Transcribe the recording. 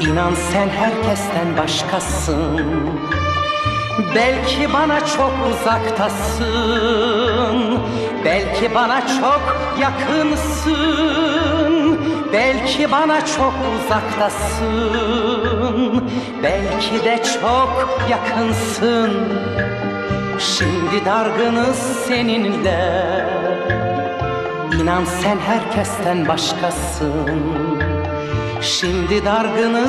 İnan sen herkesten başkasın. Belki bana çok uzaktasın. Belki bana çok yakınsın. Belki bana çok uzaktasın. Belki de çok yakınsın. Şimdi dargınız seninle. İnan sen herkesten başkasın. Şimdi dargınız